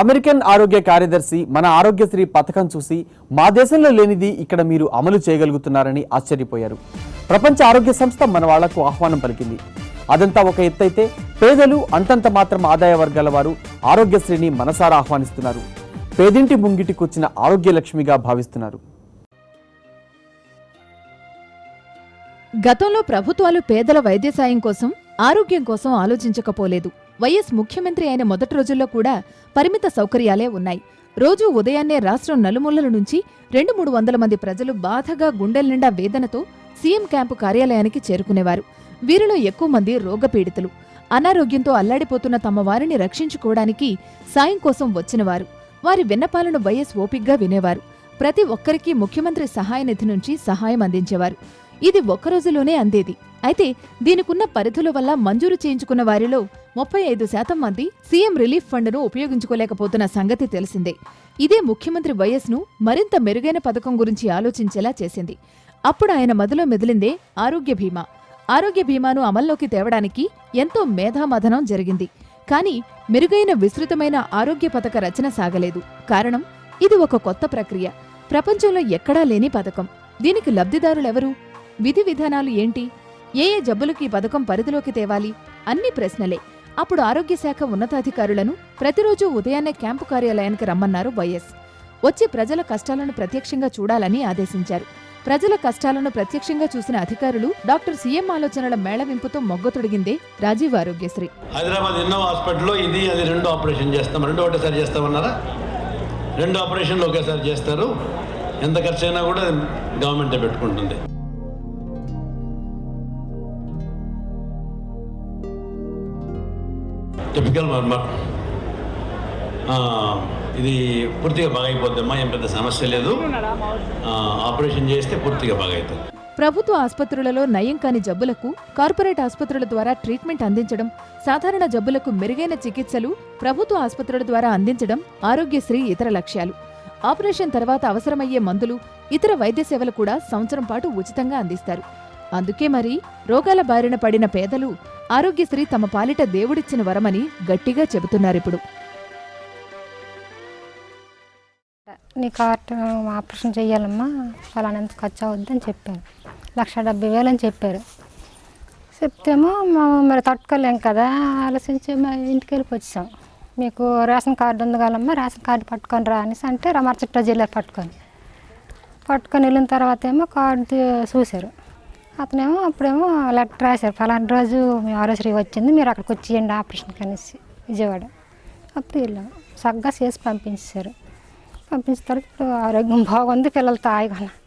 American ఆరోగ్య కార్యదర్శి మన ఆరోగ్యశ్రీ పథకం చూసి మా దేశంలో లేనిది ఇక్కడ మీరు అమలు చేయగలుగుతున్నారని ఆశ్చర్యపోయారు. ప్రపంచ ఆరోగ్య సంస్థ మన వాళ్ళకు ఆహ్వానం పలికింది. అదంతా ఒక ఎత్తైతే పేదలు అంతంత మాత్రం ఆదాయ వర్గాల వారు ఆరోగ్యశ్రీని మనసారా ఆహ్వానిస్తున్నారు. పేదింటి ముంగిటికొచ్చిన ఆరోగ్య లక్ష్మిగా భావిస్తున్నారు. గతంలో ప్రభుత్వాలు పేదల వైద్య సాయం కోసం ఆరోగ్యం కోసం ఆలోచించకపోలేదు. వైఎస్ ముఖ్యమంత్రి అయిన మొదటి రోజుల్లో కూడా పరిమిత సౌకర్యాలే ఉన్నాయి. రోజూ ఉదయాన్నే రాష్ట్రం నలుమూలల నుంచి రెండు మూడు వందల మంది ప్రజలు బాధగా గుండెల నిండా వేదనతో సీఎం క్యాంపు కార్యాలయానికి చేరుకునేవారు. వీరిలో ఎక్కువ మంది రోగపీడితులు. అనారోగ్యంతో అల్లాడిపోతున్న తమ వారిని రక్షించుకోవడానికి సాయం కోసం వచ్చినవారు. వారి విన్నపాలను వైఎస్ ఓపిగ్గా వినేవారు. ప్రతి ఒక్కరికి ముఖ్యమంత్రి సహాయ నిధి నుంచి సహాయం అందించేవారు. ఇది ఒక్క రోజులోనే అందేది. అయితే దీనికున్న పరిధుల వల్ల మంజూరు చేయించుకున్న వారిలో ముప్పై ఐదు శాతం మంది సీఎం రిలీఫ్ ఫండ్ను ఉపయోగించుకోలేకపోతున్న సంగతి తెలిసిందే. ఇదే ముఖ్యమంత్రి వైఎస్ను మరింత మెరుగైన పథకం గురించి ఆలోచించేలా చేసింది. అప్పుడు ఆయన మదిలో మెదిలిందే ఆరోగ్య బీమా ఆరోగ్య బీమాను అమల్లోకి తేవడానికి ఎంతో మేధామథనం జరిగింది. కానీ మెరుగైన విస్తృతమైన ఆరోగ్య పథక రచన సాగలేదు. కారణం ఇది ఒక కొత్త ప్రక్రియ. ప్రపంచంలో ఎక్కడా లేని పథకం. దీనికి లబ్ధిదారులెవరు? విధి విధానాలు ఏంటి? ఏ ఏ జబ్బులకి ఈ పథకం పరిధిలోకి తేవాలి? అన్ని ప్రశ్నలే. అప్పుడు ఆరోగ్య శాఖ ఉన్నతాధికారులను ప్రతిరోజు ఉదయాన్నే క్యాంపు కార్యాలయానికి రమ్మన్నారు వైఎస్. వచ్చి ప్రజల కష్టాలను ప్రత్యక్షంగా చూడాలని ఆదేశించారు. ప్రజల కష్టాలను ప్రత్యక్షంగా చూసిన అధికారులు డాక్టర్ సీఎం ఆలోచనల మేళవింపుతో మొగ్గతొడిగిందే రాజీవ్ ఆరోగ్యశ్రీ. హైదరాబాద్ ఎన్నో హాస్పిటల్లో ఇది అది రెండు ఆపరేషన్ చేస్తాం. రెండు ఒకటేసారి చేస్తామన్నారా? రెండు ఆపరేషన్లు ఒకేసారి చేస్తారు. ఎంత ఖర్చు అయినా కూడా గవర్నమెంటే పెట్టుకుంటుంది. టిపికల్ మర్మ ఇది పూర్తిగా బాగా ఏం పెద్ద సమస్య లేదు. ఆపరేషన్ చేస్తే పూర్తిగా బాగైతుంది. ప్రభుత్వ ఆసుపత్రులలో నయం కాని జబ్బులకు కార్పొరేట్ ఆసుపత్రుల ద్వారా ట్రీట్మెంట్ అందించడం సాధారణ జబ్బులకు మెరుగైన చికిత్సలు ప్రభుత్వ ఆసుపత్రుల ద్వారా అందించడం ఆరోగ్యశ్రీ ఇతర లక్ష్యాలు. ఆపరేషన్ తర్వాత అవసరమయ్యే మందులు ఇతర వైద్య సేవలు కూడా సంవత్సరం పాటు ఉచితంగా అందిస్తారు. అందుకే మరి రోగాల బారిన పడిన పేదలు ఆరోగ్యశ్రీ తమ పాలిట దేవుడిచ్చిన వరమని గట్టిగా చెబుతున్నారిప్పుడు. నీ కార్ట్ ఆపరేషన్ చేయాలమ్మా ఫలానంత ఖర్చు అవుద్దని చెప్పారు. లక్ష డెబ్బై వేలు అని చెప్పారు. చెప్తేమో మా మరి తట్టుకోలేం కదా ఆలోచించి మా ఇంటికి వెళ్ళిపోచ్చాం మీకు రేషన్ కార్డు ఉంది కదమ్మా రేషన్ కార్డు పట్టుకొని రా అనేసి అంటే రమర్చిట్ట జిల్లా పట్టుకొని. పట్టుకొని వెళ్ళిన తర్వాత ఏమో కార్డు చూశారు. అతనేమో అప్పుడేమో లెటర్ రాశారు. ఫలానా రోజు మీ ఆరోశ్రీ వచ్చింది మీరు అక్కడికి వచ్చేయండి ఆపరేషన్కి అనేసి విజయవాడ. అప్పుడు వెళ్ళాము చక్కగా చేసి పంపించారు పంపించిన తర్వాత ఇప్పుడు ఆరోగ్యం బాగుంది పిల్లలతో హాయిగా